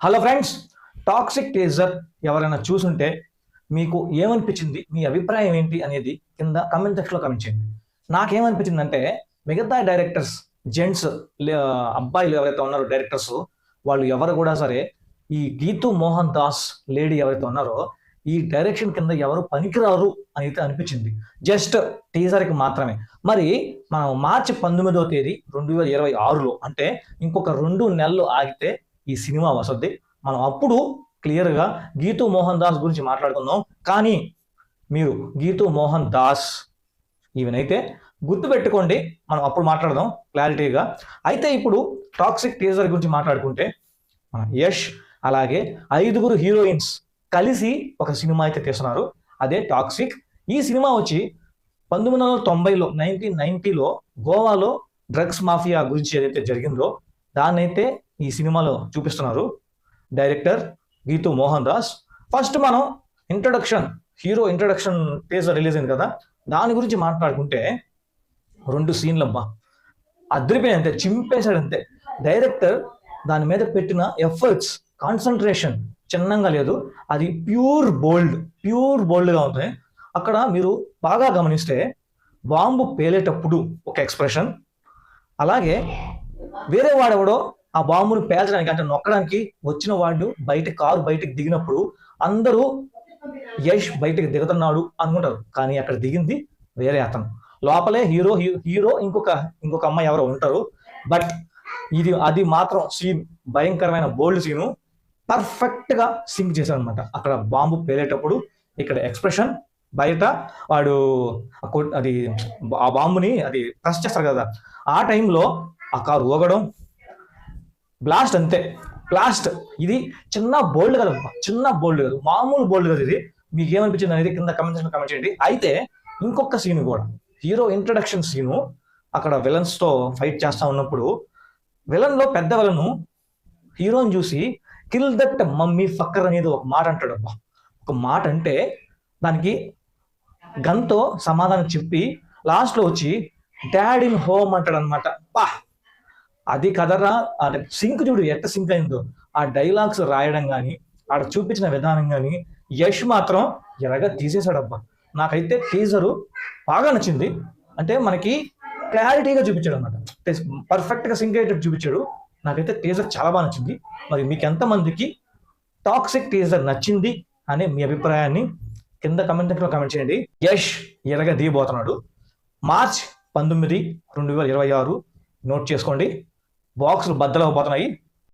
Hello friends toxic teaser ఎవరైనా చూసుంటే మీకు ఏమనిపించింది? మీ అభిప్రాయం ఏంటి అనేది కింద కమెంట్ సెక్షన్లో కమెంట్ చేయండి. నాకేమనిపించింది అంటే మిగతా డైరెక్టర్స్ జెంట్స్ అబ్బాయిలు ఎవరైతే ఉన్నారో డైరెక్టర్స్ వాళ్ళు ఎవరు కూడా సరే ఈ గీతు మోహన్ దాస్ లేడీ ఎవరైతే ఉన్నారో ఈ డైరెక్షన్ కింద ఎవరు పనికిరారు అని అనిపించింది. జస్ట్ టీజర్కి మాత్రమే. మరి మనం మార్చి పంతొమ్మిదవ తేదీ రెండు వేల ఇరవై ఆరులో అంటే ఇంకొక రెండు నెలలు ఆగితే ఈ సినిమా వస్తుంది మనం అప్పుడు క్లియర్గా గీతు మోహన్ దాస్ గురించి మాట్లాడుకుందాం. కానీ మీరు గీతు మోహన్ దాస్ ఈవెనైతే గుర్తుపెట్టుకోండి మనం అప్పుడు మాట్లాడదాం క్లారిటీగా. అయితే ఇప్పుడు టాక్సిక్ టీజర్ గురించి మాట్లాడుకుంటే మన యష్ అలాగే ఐదుగురు హీరోయిన్స్ కలిసి ఒక సినిమా అయితే తీస్తున్నారు. అదే టాక్సిక్. ఈ సినిమా వచ్చి పంతొమ్మిది వందల తొంభైలో నైన్టీన్ నైన్టీలో గోవాలో డ్రగ్స్ మాఫియా గురించి ఏదైతే జరిగిందో దాన్నైతే ఈ సినిమాలో చూపిస్తున్నారు. డైరెక్టర్ గీతు మోహన్ దాస్. ఫస్ట్ మనం introduction hero introduction teaser release అయింది కదా దాని గురించి మాట్లాడుకుంటే రెండు సీన్లు అబ్బా. అంతే చింపేశాడు అంతే. డైరెక్టర్ దాని మీద పెట్టిన ఎఫర్ట్స్ కాన్సన్ట్రేషన్ చిన్నంగా లేదు. అది ప్యూర్ బోల్డ్ ప్యూర్ బోల్డ్గా ఉంటుంది అక్కడ మీరు బాగా గమనిస్తే బాంబు పేలేటప్పుడు ఒక ఎక్స్ప్రెషన్ అలాగే వేరే వాడెవడో ఆ బాంబును పేల్చడానికి అంటే నొక్కడానికి వచ్చిన వాడు బయట కారు బయటకు దిగినప్పుడు అందరూ యష్ బయటకు దిగుతున్నాడు అనుకుంటారు. కానీ అక్కడ దిగింది వేరే అతను. లోపలే హీరో హీరో ఇంకొక ఇంకొక అమ్మాయి ఎవరో ఉంటారు. బట్ ఇది అది మాత్రం సీన్ భయంకరమైన బోల్డ్ సీను. పర్ఫెక్ట్గా సింక్ చేశాడు అనమాట అక్కడ బాంబు పేలేటప్పుడు ఇక్కడ ఎక్స్ప్రెషన్ బయట వాడు కొట్- అది ఆ బాంబుని అది ప్రెస్ చేస్తారు కదా. ఆ టైంలో ఆ కారు ఊగడం బ్లాస్ట్ అంతే. బ్లాస్ట్ ఇది చిన్న బోల్డ్ కదా చిన్న బోల్డ్ కాదు మామూలు బోల్డ్ కాదు ఇది. మీకు ఏమనిపించింది అనేది కింద కమెంట్ కమెంట్ చేయండి. అయితే ఇంకొక సీన్ కూడా. హీరో ఇంట్రడక్షన్ సీను అక్కడ విలన్స్తో ఫైట్ చేస్తా ఉన్నప్పుడు విలన్లో పెద్ద విలను హీరోని చూసి కిల్ దట్ మమ్మీ ఫక్కర్ అనేది ఒక మాట అంటాడు అబ్బా. ఒక మాట అంటే దానికి గన్తో సమాధానం చెప్పి లాస్ట్లో వచ్చి డాడ్ ఇన్ హోమ్ అంటాడు అనమాట పా అది కదరా అంటే సింక్ చూడు ఎట్ట సింక్ అయిందో. ఆ డైలాగ్స్ రాయడం కానీ ఆడ చూపించిన విధానం కానీ యష్ మాత్రం ఎరగా తీసేశాడబ్బా. నాకైతే టీజరు బాగా నచ్చింది. అంటే మనకి క్లారిటీగా చూపించాడు అనమాట పర్ఫెక్ట్గా సింక్ అయ్యేటట్టు చూపించాడు. నాకైతే టీజర్ చాలా బాగా నచ్చింది. మరి మీకు ఎంతమందికి టాక్సిక్ టీజర్ నచ్చింది అనే మీ అభిప్రాయాన్ని కింద కమెంట్ సెక్షన్లో కమెంట్ చేయండి. యష్ ఎరగా దిగిపోతున్నాడు మార్చ్ పంతొమ్మిది రెండు వేల ఇరవై ఆరు. నోట్ చేసుకోండి. బాక్సులు బద్దలవబోతున్నాయి